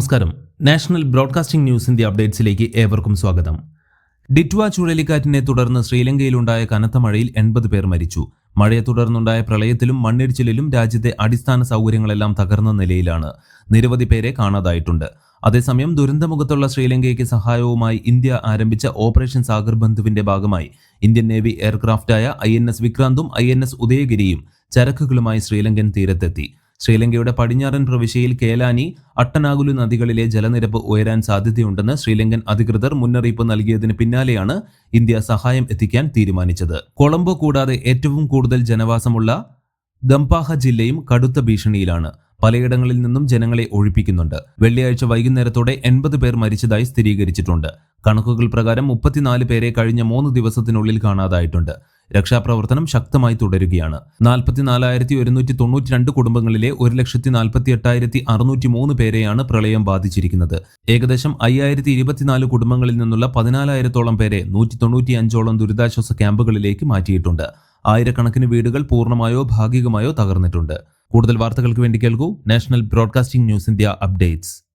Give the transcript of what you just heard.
നമസ്കാരം. National broadcasting ന്യൂസിന്റെ അപ്ഡേറ്റ്സിലേക്ക് ഏവർക്കും സ്വാഗതം. ഡിറ്റ്വ ചുഴലിക്കാറ്റിനെ തുടർന്ന് ശ്രീലങ്കയിലുണ്ടായ കനത്ത മഴയിൽ എൺപത് പേർ മരിച്ചു. മഴയെ തുടർന്നുണ്ടായ പ്രളയത്തിലും മണ്ണിടിച്ചിലിലും രാജ്യത്തെ അടിസ്ഥാന സൗകര്യങ്ങളെല്ലാം തകർന്ന നിലയിലാണ് നിരവധി പേരെ കാണാതായിട്ടുണ്ട്. അതേസമയം ദുരന്തമുഖത്തുള്ള ശ്രീലങ്കയ്ക്ക് സഹായവുമായി ഇന്ത്യ ആരംഭിച്ച ഓപ്പറേഷൻ സാഗർ ബന്ധുവിന്റെ ഭാഗമായി ഇന്ത്യൻ നേവി എയർക്രാഫ്റ്റായ ഐ എൻ എസ് വിക്രാന്തും ഐ എൻ എസ് ഉദയഗിരിയും ചരക്കുകളുമായി ശ്രീലങ്കൻ തീരത്തെത്തി. ശ്രീലങ്കയുടെ പടിഞ്ഞാറൻ പ്രവിശ്യയിൽ കേലാനി അട്ടനാകുലു നദികളിലെ ജലനിരപ്പ് ഉയരാൻ സാധ്യതയുണ്ടെന്ന് ശ്രീലങ്കൻ അധികൃതർ മുന്നറിയിപ്പ് നൽകിയതിന് പിന്നാലെയാണ് ഇന്ത്യ സഹായം എത്തിക്കാൻ തീരുമാനിച്ചത്. കൊളംബോ കൂടാതെ ഏറ്റവും കൂടുതൽ ജനവാസമുള്ള ദംപാഹ ജില്ലയും കടുത്ത ഭീഷണിയിലാണ്. പലയിടങ്ങളിൽ നിന്നും ജനങ്ങളെ ഒഴിപ്പിക്കുന്നുണ്ട്. വെള്ളിയാഴ്ച വൈകുന്നേരത്തോടെ എൺപത് പേർ മരിച്ചതായി സ്ഥിരീകരിച്ചിട്ടുണ്ട്. കണക്കുകൾ പ്രകാരം മുപ്പത്തിനാല് പേരെ കഴിഞ്ഞ മൂന്ന് ദിവസത്തിനുള്ളിൽ കാണാതായിട്ടുണ്ട്. രക്ഷാപ്രവർത്തനം ശക്തമായി തുടരുകയാണ്. നാൽപ്പത്തിനാലായിരത്തി ഒരുന്നൂറ്റി തൊണ്ണൂറ്റി രണ്ട് കുടുംബങ്ങളിലെ ഒരു ലക്ഷത്തി നാൽപ്പത്തി എട്ടായിരത്തി അറുന്നൂറ്റി മൂന്ന് പേരെയാണ് പ്രളയം ബാധിച്ചിരിക്കുന്നത്. ഏകദേശം അയ്യായിരത്തി ഇരുപത്തിനാല് കുടുംബങ്ങളിൽ നിന്നുള്ള പതിനാലായിരത്തോളം പേരെ നൂറ്റി തൊണ്ണൂറ്റി അഞ്ചോളം ദുരിതാശ്വാസ ക്യാമ്പുകളിലേക്ക് മാറ്റിയിട്ടുണ്ട്. ആയിരക്കണക്കിന് വീടുകൾ പൂർണമായോ ഭാഗികമായോ തകർന്നിട്ടുണ്ട്. കൂടുതൽ വാർത്തകൾക്ക് വേണ്ടി കേൾക്കൂ national broadcasting news India updates.